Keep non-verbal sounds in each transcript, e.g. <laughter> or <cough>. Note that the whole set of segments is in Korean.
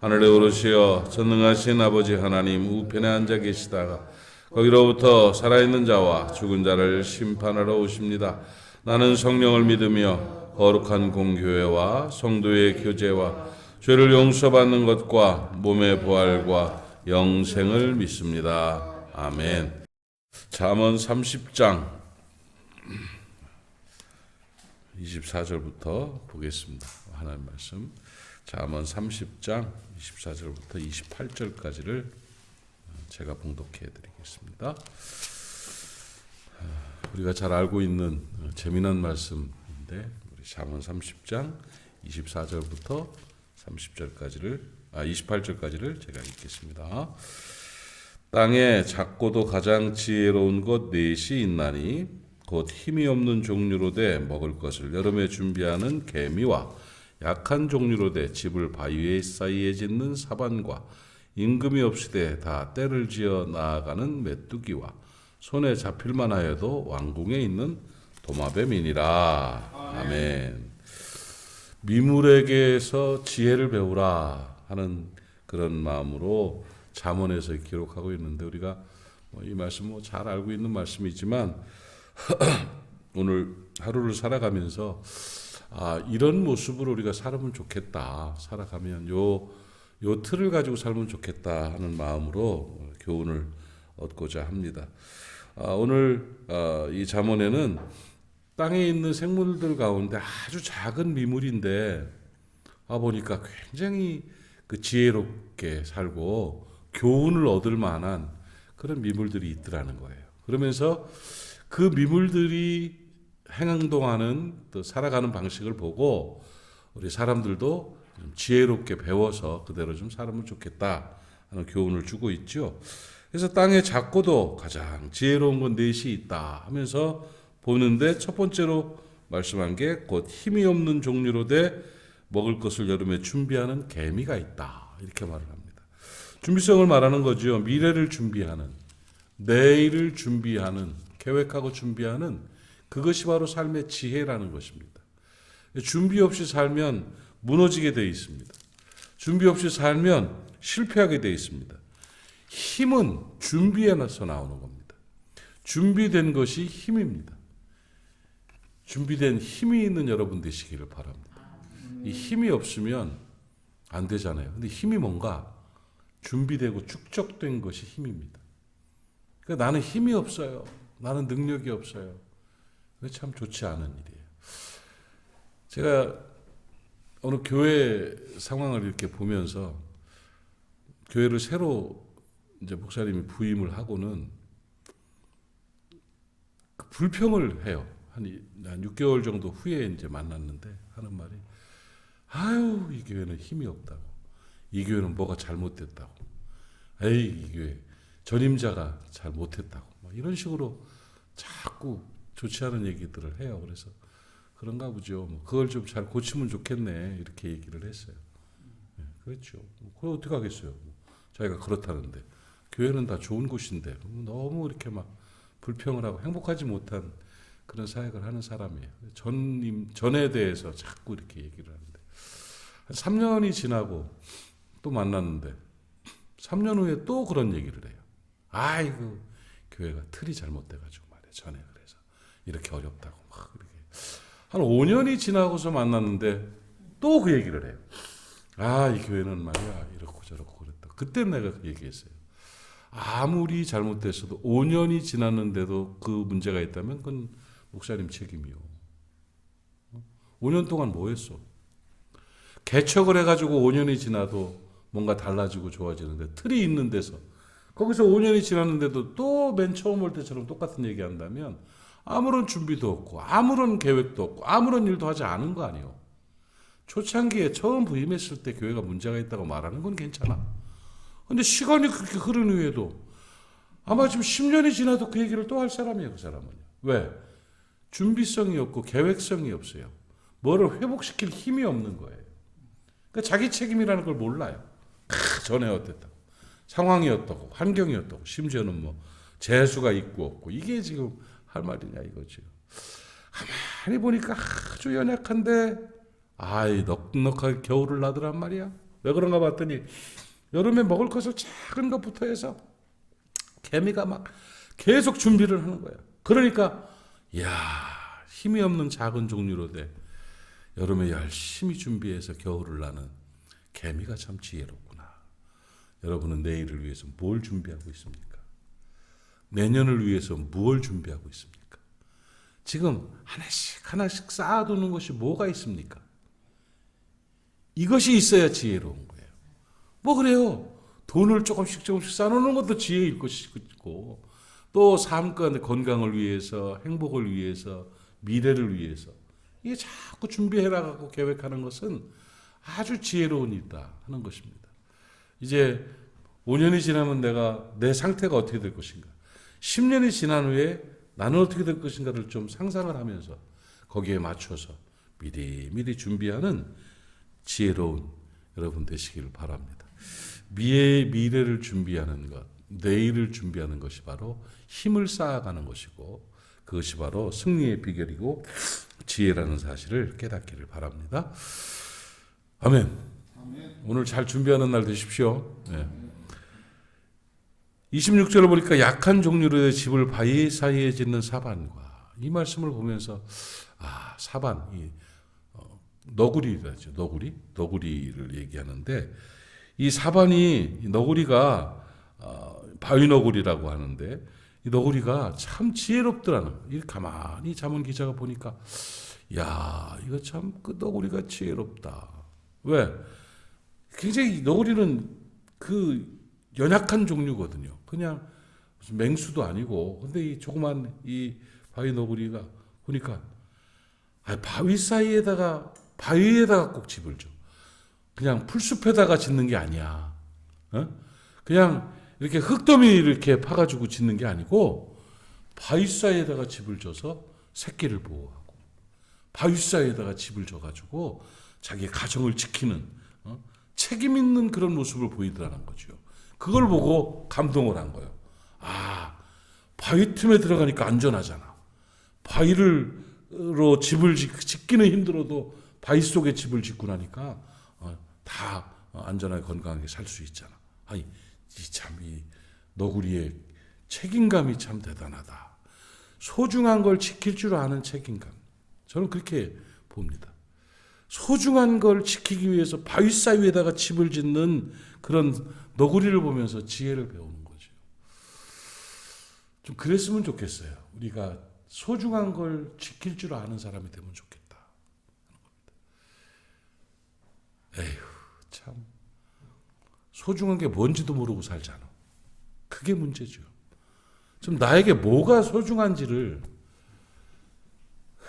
하늘에 오르시어 전능하신 아버지 하나님 우편에 앉아 계시다가 거기로부터 살아있는 자와 죽은 자를 심판하러 오십니다. 나는 성령을 믿으며 거룩한 공교회와 성도의 교제와 죄를 용서받는 것과 몸의 부활과 영생을 믿습니다. 아멘. 잠언 30장 24절부터 <clears throat> 보겠습니다. 하나님 말씀. 잠언 30장 24절부터 28절까지를 제가 봉독해 드리겠습니다. 우리가 잘 알고 있는 재미난 말씀인데 우리 잠언 30장 24절부터 30절까지를 아 28절까지를 제가 읽겠습니다. 땅에 작고도 가장 지혜로운 것 넷이 있나니 곧 힘이 없는 종류로 돼 먹을 것을 여름에 준비하는 개미와 약한 종류로 돼 집을 바위에 사이에 짓는 사반과 임금이 없이되 다 때를 지어 나아가는 메뚜기와 손에 잡힐만 하여도 왕궁에 있는 도마뱀이니라. 아멘. 미물에게서 지혜를 배우라 하는 그런 마음으로 잠언에서 기록하고 있는데 우리가 뭐이 말씀 뭐잘 알고 있는 말씀이지만 <clears throat> 오늘 하루를 살아가면서 아, 이런 모습으로 우리가 살면 좋겠다. 살아가면 요, 요 틀을 가지고 살면 좋겠다 하는 마음으로 교훈을 얻고자 합니다. 아, 오늘 아, 이 잠언에는 땅에 있는 생물들 가운데 아주 작은 미물인데 아 보니까 굉장히 그 지혜롭게 살고 교훈을 얻을 만한 그런 미물들이 있더라는 거예요. 그러면서 그 미물들이 행동하는 또 살아가는 방식을 보고 우리 사람들도 좀 지혜롭게 배워서 그대로 좀 살면 좋겠다 하는 교훈을 주고 있죠. 그래서 땅에 작고도 가장 지혜로운 건 넷이 있다 하면서 보는데 첫 번째로 말씀한 게 곧 힘이 없는 종류로 돼 먹을 것을 여름에 준비하는 개미가 있다 이렇게 말을 합니다. 준비성을 말하는 거죠. 미래를 준비하는 내일을 준비하는 계획하고 준비하는 그것이 바로 삶의 지혜라는 것입니다. 준비 없이 살면 무너지게 되어 있습니다. 준비 없이 살면 실패하게 되어 있습니다. 힘은 준비에서 나오는 겁니다. 준비된 것이 힘입니다. 준비된 힘이 있는 여러분 되시기를 바랍니다. 이 힘이 없으면 안 되잖아요. 근데 힘이 뭔가 준비되고 축적된 것이 힘입니다. 그러니까 나는 힘이 없어요. 나는 능력이 없어요. 참 좋지 않은 일이에요. 제가 어느 교회 상황을 이렇게 보면서 교회를 새로 이제 목사님이 부임을 하고는 그 불평을 해요. 한, 한 6개월 정도 후에 이제 만났는데 하는 말이 아유 이 교회는 힘이 없다고 이 교회는 뭐가 잘못됐다고 에이 이 교회 전임자가 잘 못했다고 뭐 이런 식으로 자꾸 좋지 않은 얘기들을 해요. 그래서 그런가 보죠. 뭐 그걸 좀 잘 고치면 좋겠네. 이렇게 얘기를 했어요. 네, 그렇죠. 뭐 그걸 어떻게 하겠어요. 뭐 자기가 그렇다는데. 교회는 다 좋은 곳인데. 너무 이렇게 막 불평을 하고 행복하지 못한 그런 사역을 하는 사람이에요. 전임, 전에 대해서 자꾸 이렇게 얘기를 하는데. 3년이 지나고 또 만났는데, 3년 후에 또 그런 얘기를 해요. 아이고, 교회가 틀이 잘못돼가지고 말이에요. 전에. 이렇게 어렵다고 막 이렇게 한 5년이 지나고서 만났는데 또 그 얘기를 해요. 아, 이 교회는 말이야 이렇고 저렇고 그랬다. 그때 내가 그 얘기했어요. 아무리 잘못됐어도 5년이 지났는데도 그 문제가 있다면 그건 목사님 책임이요. 5년 동안 뭐 했어? 개척을 해가지고 5년이 지나도 뭔가 달라지고 좋아지는데 틀이 있는 데서 거기서 5년이 지났는데도 또 맨 처음 올 때처럼 똑같은 얘기 한다면 아무런 준비도 없고 아무런 계획도 없고 아무런 일도 하지 않은 거 아니에요. 초창기에 처음 부임했을 때 교회가 문제가 있다고 말하는 건 괜찮아. 근데 시간이 그렇게 흐른 후에도 아마 지금 10년이 지나도 그 얘기를 또 할 사람이에요, 그 사람은. 왜? 준비성이 없고 계획성이 없어요. 뭐를 회복시킬 힘이 없는 거예요. 그러니까 자기 책임이라는 걸 몰라요. 크, 전에 어땠다고. 상황이 어떻고, 환경이 어떻고, 심지어는 뭐, 재수가 있고 없고, 이게 지금 할 말이냐 이거죠. 가만히 보니까 아주 연약한데, 아이, 넉넉하게 겨울을 나더란 말이야. 왜 그런가 봤더니, 여름에 먹을 것을 작은 것부터 해서, 개미가 막 계속 준비를 하는 거야. 그러니까, 야 힘이 없는 작은 종류로 돼. 여름에 열심히 준비해서 겨울을 나는 개미가 참 지혜롭구나. 여러분은 내일을 위해서 뭘 준비하고 있습니까? 내년을 위해서 무엇을 준비하고 있습니까? 지금 하나씩 하나씩 쌓아두는 것이 뭐가 있습니까? 이것이 있어야 지혜로운 거예요. 뭐 그래요? 돈을 조금씩 조금씩 쌓아놓는 것도 지혜일 것이고 또 삶과 건강을 위해서 행복을 위해서 미래를 위해서 이게 자꾸 준비해라 갖고 계획하는 것은 아주 지혜로운 일이다 하는 것입니다. 이제 5년이 지나면 내가 내 상태가 어떻게 될 것인가? 10년이 지난 후에 나는 어떻게 될 것인가를 좀 상상을 하면서 거기에 맞춰서 미리 미리 준비하는 지혜로운 여러분 되시기를 바랍니다. 미래의 미래를 준비하는 것, 내일을 준비하는 것이 바로 힘을 쌓아가는 것이고 그것이 바로 승리의 비결이고 지혜라는 사실을 깨닫기를 바랍니다. 아멘. 오늘 잘 준비하는 날 되십시오. 네. 26절을 보니까 약한 종류의 집을 바위 사이에 짓는 사반과 이 말씀을 보면서 아 사반 이 어, 너구리라죠. 너구리? 너구리를 얘기하는데 이 사반이 이 너구리가 어, 바위 너구리라고 하는데 이 너구리가 참 지혜롭더라는 이 가만히 자문 기자가 보니까 야 이거 참 그 너구리가 지혜롭다. 왜? 굉장히 너구리는 그 연약한 종류거든요. 그냥 무슨 맹수도 아니고 근데 이 조그만 이 바위 너구리가 보니까 아, 바위 사이에다가 바위에다가 꼭 집을 줘. 그냥 풀숲에다가 짓는 게 아니야. 어? 그냥 이렇게 흙더미 이렇게 파가지고 짓는 게 아니고 바위 사이에다가 집을 줘서 새끼를 보호하고 바위 사이에다가 집을 줘가지고 자기 가정을 지키는 어? 책임 있는 그런 모습을 보이더라는 거죠. 그걸 보고 감동을 한 거예요. 아, 바위 틈에 들어가니까 안전하잖아. 바위를로 집을 짓기는 힘들어도 바위 속에 집을 짓고 나니까 어, 다 안전하게 건강하게 살 수 있잖아. 아니, 참이 너구리의 책임감이 참 대단하다. 소중한 걸 지킬 줄 아는 책임감. 저는 그렇게 봅니다. 소중한 걸 지키기 위해서 바위 사이에다가 집을 짓는 그런 너구리를 보면서 지혜를 배우는 거죠. 좀 그랬으면 좋겠어요. 우리가 소중한 걸 지킬 줄 아는 사람이 되면 좋겠다. 에휴, 참. 소중한 게 뭔지도 모르고 살잖아. 그게 문제죠. 좀 나에게 뭐가 소중한지를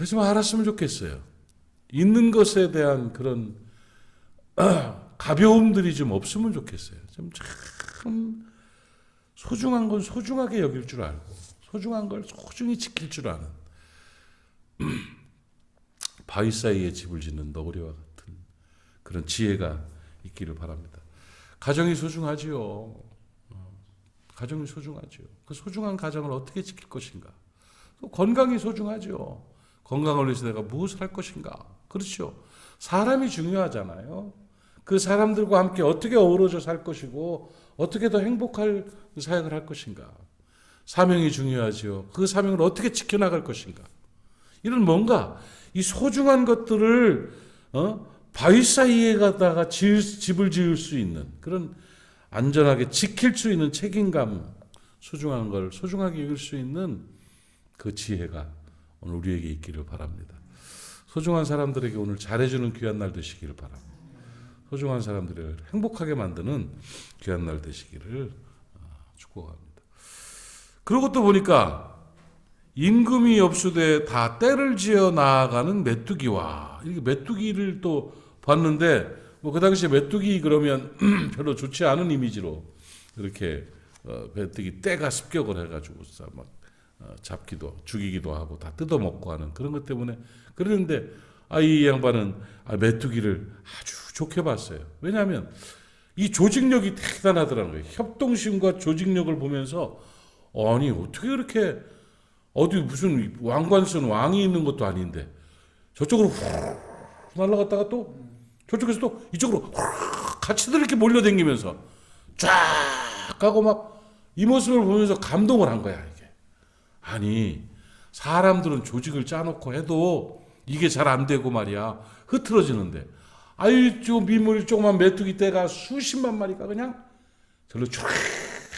좀 알았으면 좋겠어요. 있는 것에 대한 그런 <clears throat> 가벼움들이 좀 없으면 좋겠어요. 좀 참 소중한 건 소중하게 여길 줄 알고 소중한 걸 소중히 지킬 줄 아는 <clears throat> 바위 사이에 집을 짓는 너구리와 같은 그런 지혜가 있기를 바랍니다. 가정이 소중하지요. 어, 가정이 소중하지요. 그 소중한 가정을 어떻게 지킬 것인가? 또 건강이 소중하죠. 건강을 위해서 내가 무엇을 할 것인가? 그렇죠. 사람이 중요하잖아요. 그 사람들과 함께 어떻게 어우러져 살 것이고 어떻게 더 행복할 사역을 할 것인가. 사명이 중요하지요. 그 사명을 어떻게 지켜나갈 것인가. 이런 뭔가 이 소중한 것들을 어? 바위 사이에 가다가 지을, 집을 지을 수 있는 그런 안전하게 지킬 수 있는 책임감, 소중한 걸 소중하게 여길 수 있는 그 지혜가 오늘 우리에게 있기를 바랍니다. 소중한 사람들에게 오늘 잘해주는 귀한 날 되시기를 바랍니다. 소중한 사람들을 행복하게 만드는 귀한 날 되시기를 축복합니다. 그러고 또 보니까 임금이 없수되 다 때를 지어 나아가는 메뚜기와 이렇게 메뚜기를 또 봤는데 뭐 그 당시에 메뚜기 그러면 <clears throat> 별로 좋지 않은 이미지로 이렇게 어, 메뚜기 떼가 습격을 해가지고 막 어, 잡기도 죽이기도 하고 다 뜯어먹고 하는 그런 것 때문에 그러는데 아 이 양반은 아, 메뚜기를 아주 좋게 봤어요. 왜냐하면 이 조직력이 대단하더라는 거예요. 협동심과 조직력을 보면서 아니 어떻게 그렇게 어디 무슨 왕관쓴 왕이 있는 것도 아닌데 저쪽으로 훅 날아갔다가 또 저쪽에서 또 이쪽으로 훅 같이들 이렇게 몰려다니면서 쫙 가고 막 이 모습을 보면서 감동을 한 거야 아니 사람들은 조직을 짜놓고 해도 이게 잘 안 되고 말이야. 흐트러지는데. 저 미물 조그만 메뚜기 떼가 수십만 마리가 그냥 절로 쫙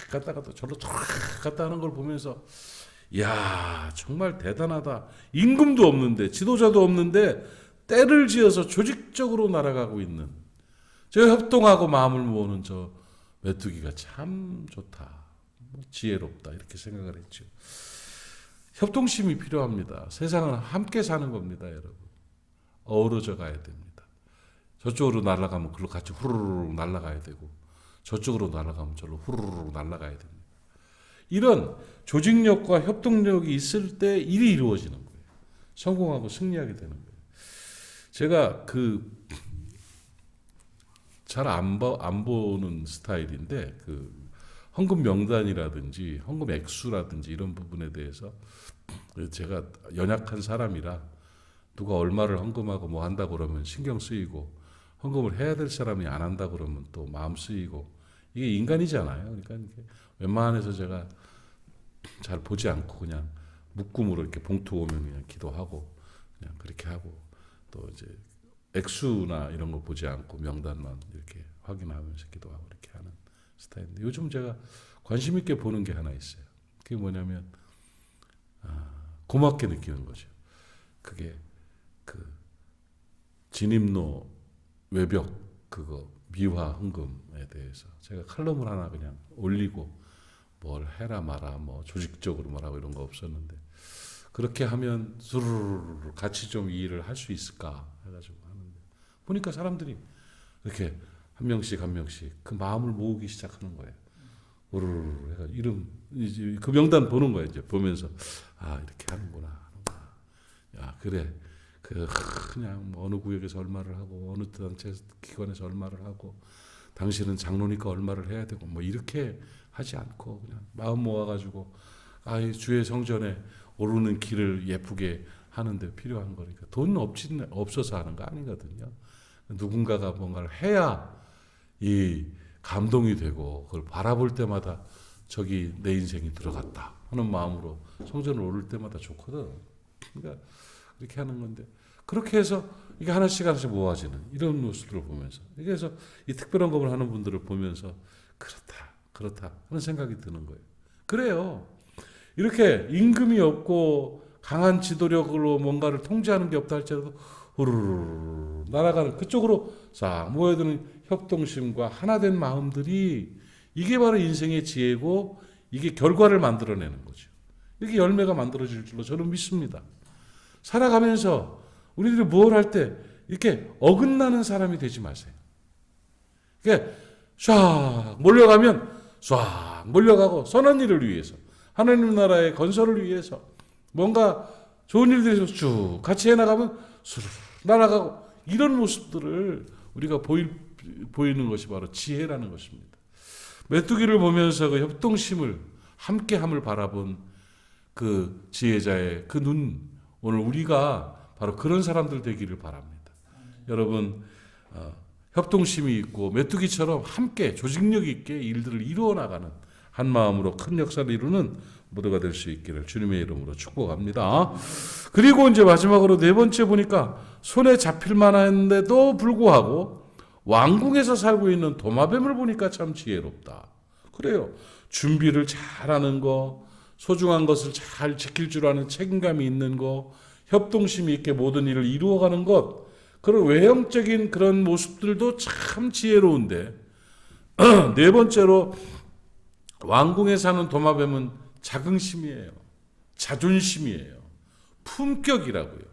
갔다가 또 절로 쫙 갔다 하는 걸 보면서 야 정말 대단하다. 임금도 없는데 지도자도 없는데 때를 지어서 조직적으로 날아가고 있는 저 협동하고 마음을 모으는 저 메뚜기가 참 좋다. 뭐 지혜롭다. 이렇게 생각을 했죠 협동심이 필요합니다 세상은 함께 사는 겁니다 여러분 어우러져 가야 됩니다 저쪽으로 날아가면 그로 같이 후루룩 날아가야 되고 저쪽으로 날아가면 저로 후루룩 날아가야 됩니다 이런 조직력과 협동력이 있을 때 일이 이루어지는 거예요. 성공하고 승리하게 되는 거예요. 제가 그 잘안안 보는 스타일인데 그 헌금 명단이라든지 헌금 액수라든지 이런 부분에 대해서 제가 연약한 사람이라 누가 얼마를 헌금하고 뭐 한다 그러면 신경 쓰이고 헌금을 해야 될 사람이 안 한다 그러면 또 마음 쓰이고 이게 인간이잖아요. 그러니까 웬만해서 제가 잘 보지 않고 그냥 묶음으로 이렇게 봉투 오면 그냥 기도하고 그냥 그렇게 하고 또 이제 액수나 이런 거 보지 않고 명단만 이렇게 확인하면서 기도하고 이렇게 하는 스타일인데 요즘 제가 관심 있게 보는 게 하나 있어요. 그게 뭐냐면 아, 고맙게 느끼는 거죠. 그게 그 진입로 외벽 그거 미화 헌금에 대해서 제가 칼럼을 하나 그냥 올리고 뭘 해라 마라 뭐 조직적으로 말하고 이런 거 없었는데 그렇게 하면 수르르르 같이 좀이 일을 할 수 있을까 해가지고 하는데 보니까 사람들이 이렇게 한 명씩 한 명씩 그 마음을 모으기 시작하는 거예요. 우르르 해가 이름 이제 그 명단 보는 거예요. 이제 보면서 아 이렇게 하는구나. 야 그래 그 그냥 뭐 어느 구역에서 얼마를 하고 어느 단체 기관에서 얼마를 하고 당신은 장로니까 얼마를 해야 되고 뭐 이렇게 하지 않고 그냥 마음 모아가지고 아 주의 성전에 오르는 길을 예쁘게 하는데 필요한 거니까 돈 없지 없어서 하는 거 아니거든요. 누군가가 뭔가를 해야 이 감동이 되고 그걸 바라볼 때마다 저기 내 인생이 들어갔다 하는 마음으로 성전을 오를 때마다 좋거든. 그러니까 그렇게 하는 건데 그렇게 해서 이게 하나씩 하나씩 모아지는 이런 모습들을 보면서 그래서 이 특별한 법을 하는 분들을 보면서 그렇다 그렇다 하는 생각이 드는 거예요. 그래요. 이렇게 임금이 없고 강한 지도력으로 뭔가를 통제하는 게 없다 할지라도 후루루루 날아가는 그쪽으로 싹 모여드는 협동심과 하나된 마음들이 이게 바로 인생의 지혜고 이게 결과를 만들어내는 거죠. 이렇게 열매가 만들어질 줄로 저는 믿습니다. 살아가면서 우리들이 뭘할때 이렇게 어긋나는 사람이 되지 마세요. 이게 쫙 몰려가면 쫙 몰려가고 선한 일을 위해서 하나님 나라의 건설을 위해서 뭔가 좋은 일들이 쭉 같이 해나가면 수르르 날아가고 이런 모습들을 우리가 보일, 보이는 것이 바로 지혜라는 것입니다. 메뚜기를 보면서 그 협동심을 함께함을 바라본 그 지혜자의 그 눈 오늘 우리가 바로 그런 사람들 되기를 바랍니다. 여러분 어, 협동심이 있고 메뚜기처럼 함께 조직력 있게 일들을 이루어 나가는 한 마음으로 큰 역사를 이루는 모두가 될 수 있기를 주님의 이름으로 축복합니다. 그리고 이제 마지막으로 네 번째 보니까 손에 잡힐 만한데도 불구하고 왕궁에서 살고 있는 도마뱀을 보니까 참 지혜롭다. 그래요. 준비를 잘하는 거, 소중한 것을 잘 지킬 줄 아는 책임감이 있는 거, 협동심이 있게 모든 일을 이루어가는 것, 그런 외형적인 그런 모습들도 참 지혜로운데, <clears throat> 네 번째로 왕궁에 사는 도마뱀은 자긍심이에요. 자존심이에요. 품격이라고요.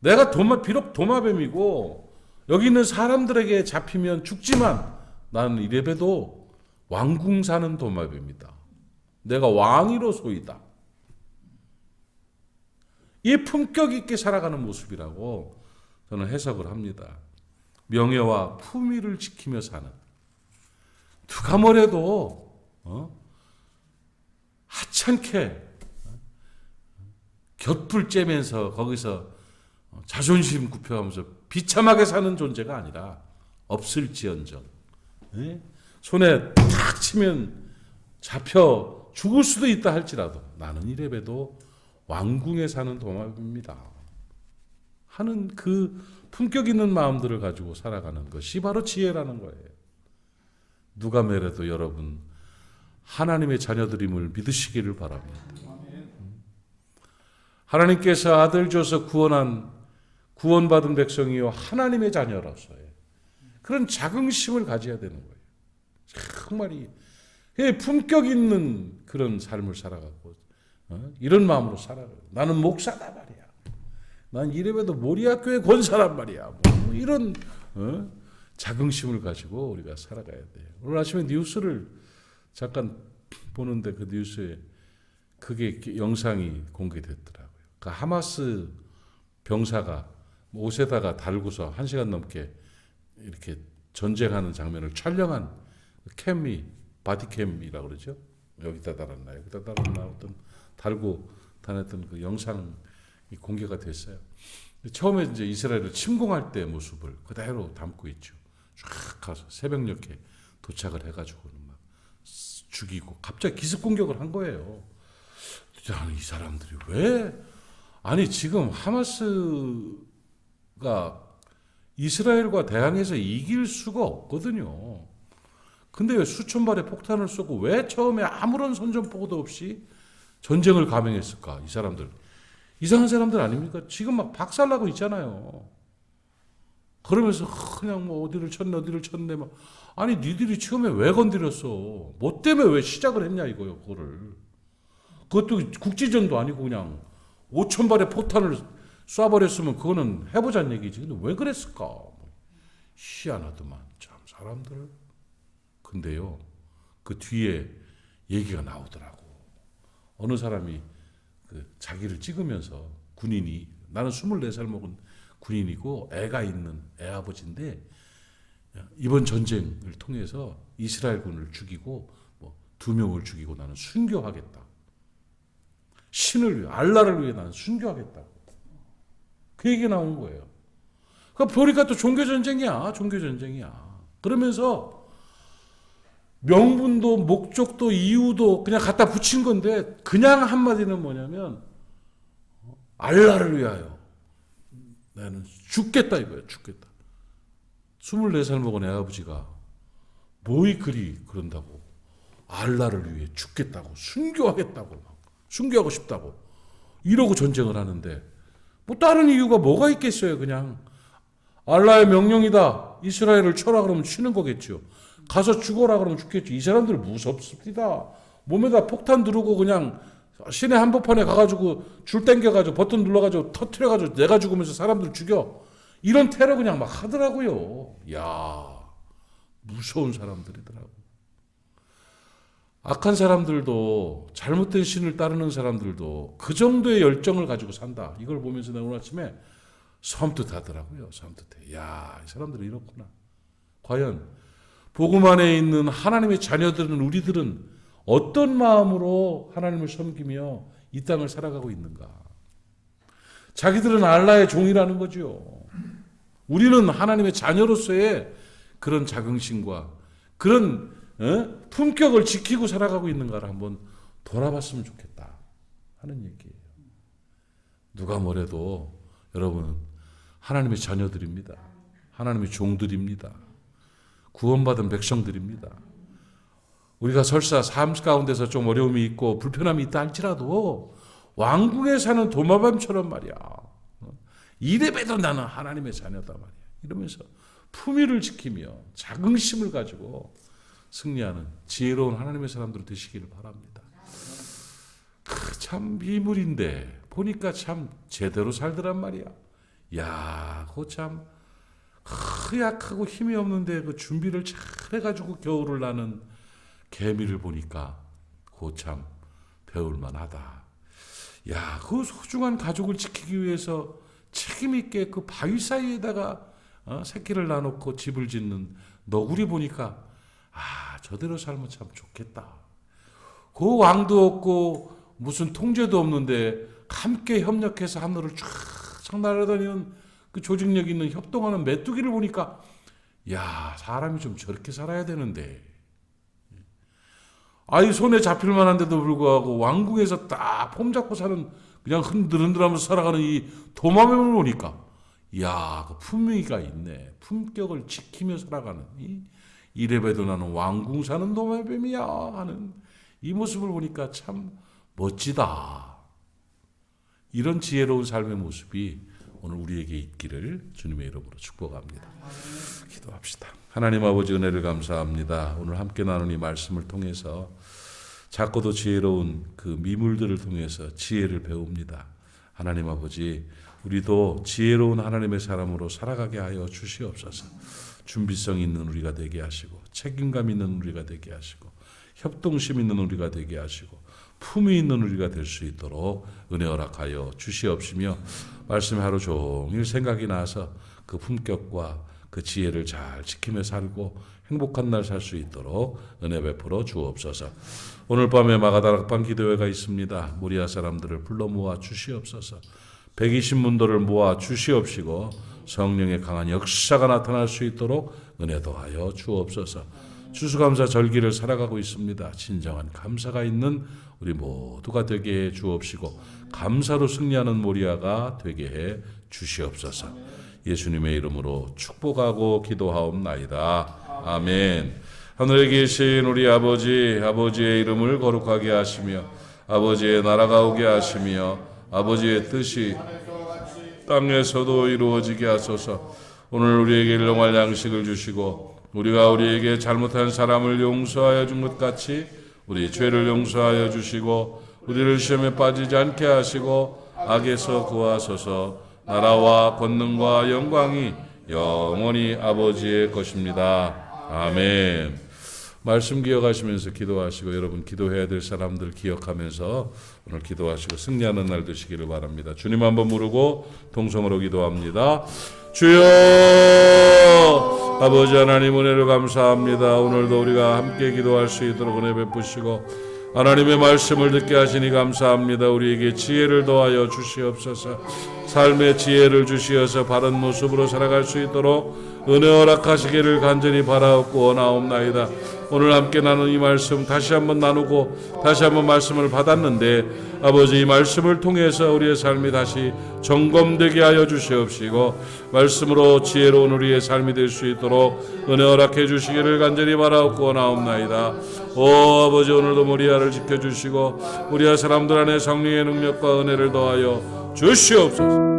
내가 도마, 비록 도마뱀이고, 여기 있는 사람들에게 잡히면 죽지만, 나는 이래봬도 왕궁 사는 도마뱀이다. 내가 왕이로 소이다. 이 품격 있게 살아가는 모습이라고 저는 해석을 합니다. 명예와 품위를 지키며 사는 누가 뭐래도 어? 하찮게 어? 곁불 째면서 거기서 자존심 굽혀가면서 비참하게 사는 존재가 아니라 없을지언정 예? 손에 탁 치면 잡혀 죽을 수도 있다 할지라도 나는 이래봬도 왕궁에 사는 도마뱀입니다. 하는 그 품격 있는 마음들을 가지고 살아가는 것이 바로 지혜라는 거예요. 누가 매래도 여러분 하나님의 자녀들임을 믿으시기를 바랍니다. 하나님께서 아들 줘서 구원한 구원받은 백성이요 하나님의 자녀로서의 그런 자긍심을 가져야 되는 거예요. 정말이 품격 있는 그런 삶을 살아가고 어? 이런 마음으로 살아가. 나는 목사다 말이야. 난 이래봬도 모리아교회 권사란 말이야. 뭐 이런 어? 자긍심을 가지고 우리가 살아가야 돼요. 오늘 아침에 뉴스를 잠깐 보는데 그 뉴스에 그게 영상이 공개됐더라고요. 그 하마스 병사가 옷에다가 달고서 한 시간 넘게 이렇게 전쟁하는 장면을 촬영한 캠이 바디캠이라고 그러죠. 여기다 달았나 여기다 달았나 어떤 달고 다녔던 그 영상이 공개가 됐어요. 처음에 이제 이스라엘을 침공할 때 모습을 그대로 담고 있죠. 쫙 가서 새벽녘에 도착을 해가지고는 막 죽이고 갑자기 기습 공격을 한 거예요. 아니 이 사람들이 왜 아니 지금 하마스가 이스라엘과 대항해서 이길 수가 없거든요. 근데 왜 수천 발의 폭탄을 쏘고 왜 처음에 아무런 선전포고도 없이 전쟁을 감행했을까? 이 사람들 이상한 사람들 아닙니까? 지금 막 박살나고 있잖아요. 그러면서 그냥 뭐 어디를 쳤네 어디를 쳤네 막. 아니 니들이 처음에 왜 건드렸어? 뭐 때문에 왜 시작을 했냐 이거요 그거를. 그것도 국지전도 아니고 그냥 5천 발의 포탄을 쏴버렸으면 그거는 해보자는 얘기지. 근데 왜 그랬을까? 희한하더만. 참 사람들. 근데요 그 뒤에 얘기가 나오더라고. 어느 사람이 그 자기를 찍으면서 군인이 나는 24살 먹은 군인이고 애가 있는 애 아버지인데 이번 전쟁을 통해서 이스라엘군을 죽이고 뭐 두 명을 죽이고 나는 순교하겠다. 신을 위해 알라를 위해 나는 순교하겠다. 그 얘기 나온 거예요. 그 보니까 또 종교 전쟁이야. 종교 전쟁이야. 그러면서 명분도 목적도 이유도 그냥 갖다 붙인 건데 그냥 한마디는 뭐냐면 알라를 위하여 나는 죽겠다 이거야 죽겠다 24살 먹은 애 아버지가 뭐이 그리 그런다고 알라를 위해 죽겠다고 순교하겠다고 순교하고 싶다고 이러고 전쟁을 하는데 뭐 다른 이유가 뭐가 있겠어요 그냥 알라의 명령이다 이스라엘을 쳐라 그러면 치는 거겠죠 가서 죽어라 그러면 죽겠지. 이 사람들 무섭습니다. 몸에다 폭탄 두르고 그냥 시내 한복판에 가가지고 줄 땡겨가지고 버튼 눌러가지고 터트려가지고 내가 죽으면서 사람들 죽여. 이런 테러 그냥 막 하더라고요. 야 무서운 사람들이더라고. 악한 사람들도 잘못된 신을 따르는 사람들도 그 정도의 열정을 가지고 산다. 이걸 보면서 내가 오늘 아침에 섬뜩하더라고요. 섬뜩해. 야, 이 사람들이 이렇구나. 과연 복음 안에 있는 하나님의 자녀들은 우리들은 어떤 마음으로 하나님을 섬기며 이 땅을 살아가고 있는가? 자기들은 알라의 종이라는 거죠. 우리는 하나님의 자녀로서의 그런 자긍심과 그런 어? 품격을 지키고 살아가고 있는가를 한번 돌아봤으면 좋겠다 하는 얘기예요. 누가 뭐래도 여러분 하나님의 자녀들입니다. 하나님의 종들입니다. 구원받은 백성들입니다. 우리가 설사 삶 가운데서 좀 어려움이 있고 불편함이 있다 할지라도 왕궁에 사는 도마뱀처럼 말이야. 이래봬도 나는 하나님의 자녀다 말이야. 이러면서 품위를 지키며 자긍심을 가지고 승리하는 지혜로운 하나님의 사람들 되시기를 바랍니다. 참 미물인데 보니까 참 제대로 살더란 말이야. 야, 그참 허약하고 힘이 없는데 그 준비를 잘 해가지고 겨울을 나는 개미를 보니까 고참 배울 만하다. 야, 그 소중한 가족을 지키기 위해서 책임 있게 그 바위 사이에다가 어, 새끼를 놔놓고 집을 짓는 너구리 보니까 아, 저대로 살면 참 좋겠다. 그 왕도 없고 무슨 통제도 없는데 함께 협력해서 하늘을 쫙 날아다니는 그 조직력 있는 협동하는 메뚜기를 보니까 야 사람이 좀 저렇게 살아야 되는데 아이 손에 잡힐 만한데도 불구하고 왕궁에서 딱 폼 잡고 사는 그냥 흔들흔들하면서 살아가는 이 도마뱀을 보니까 야, 그 품위가 있네. 품격을 지키며 살아가는 이 이래봬도 나는 왕궁 사는 도마뱀이야 하는 이 모습을 보니까 참 멋지다. 이런 지혜로운 삶의 모습이 오늘 우리에게 있기를 주님의 이름으로 축복합니다. 기도합시다. 하나님 아버지 은혜를 감사합니다. 오늘 함께 나눈 이 말씀을 통해서 작고도 지혜로운 그 미물들을 통해서 지혜를 배웁니다. 하나님 아버지, 우리도 지혜로운 하나님의 사람으로 살아가게 하여 주시옵소서. 준비성 있는 우리가 되게 하시고 책임감 있는 우리가 되게 하시고 협동심 있는 우리가 되게 하시고 품위 있는 우리가 될 수 있도록 은혜 허락하여 주시옵시며 말씀 하루 종일 생각이 나서 그 품격과 그 지혜를 잘 지키며 살고 행복한 날 살 수 있도록 은혜 베풀어 주옵소서. 오늘 밤에 마가다락방 기도회가 있습니다. 무리아 사람들을 불러 모아 주시옵소서. 120문도를 모아 주시옵시고 성령의 강한 역사가 나타날 수 있도록 은혜 더하여 주옵소서. 추수감사 절기를 살아가고 있습니다. 진정한 감사가 있는 우리 모두가 되게 해 주옵시고 감사로 승리하는 모리아가 되게 해 주시옵소서. 예수님의 이름으로 축복하고 기도하옵나이다. 아멘. 하늘에 계신 우리 아버지, 아버지의 이름을 거룩하게 하시며 아버지의 나라가 오게 하시며 아버지의 뜻이 땅에서도 이루어지게 하소서. 오늘 우리에게 일용할 양식을 주시고 우리가 우리에게 잘못한 사람을 용서하여 준 것 같이 우리 죄를 용서하여 주시고 우리를 시험에 빠지지 않게 하시고 악에서 구하소서. 나라와 권능과 영광이 영원히 아버지의 것입니다. 아멘. 말씀 기억하시면서 기도하시고 여러분 기도해야 될 사람들 기억하면서 오늘 기도하시고 승리하는 날 되시기를 바랍니다. 주님 한번 부르고 동성으로 기도합니다. 주여 아버지 하나님 은혜를 감사합니다. 오늘도 우리가 함께 기도할 수 있도록 은혜 베푸시고 하나님의 말씀을 듣게 하시니 감사합니다. 우리에게 지혜를 더하여 주시옵소서. 삶의 지혜를 주시어서 바른 모습으로 살아갈 수 있도록 은혜 허락하시기를 간절히 바라옵고 원하옵나이다. 오늘 함께 나눈 이 말씀 다시 한번 나누고 다시 한번 말씀을 받았는데 아버지 이 말씀을 통해서 우리의 삶이 다시 점검되게 하여 주시옵시고 말씀으로 지혜로운 우리의 삶이 될 수 있도록 은혜 허락해 주시기를 간절히 바라옵고 원하옵나이다. 오 아버지 오늘도 모리아를 지켜주시고 모리아 사람들 안에 성령의 능력과 은혜를 더하여 주시옵소서.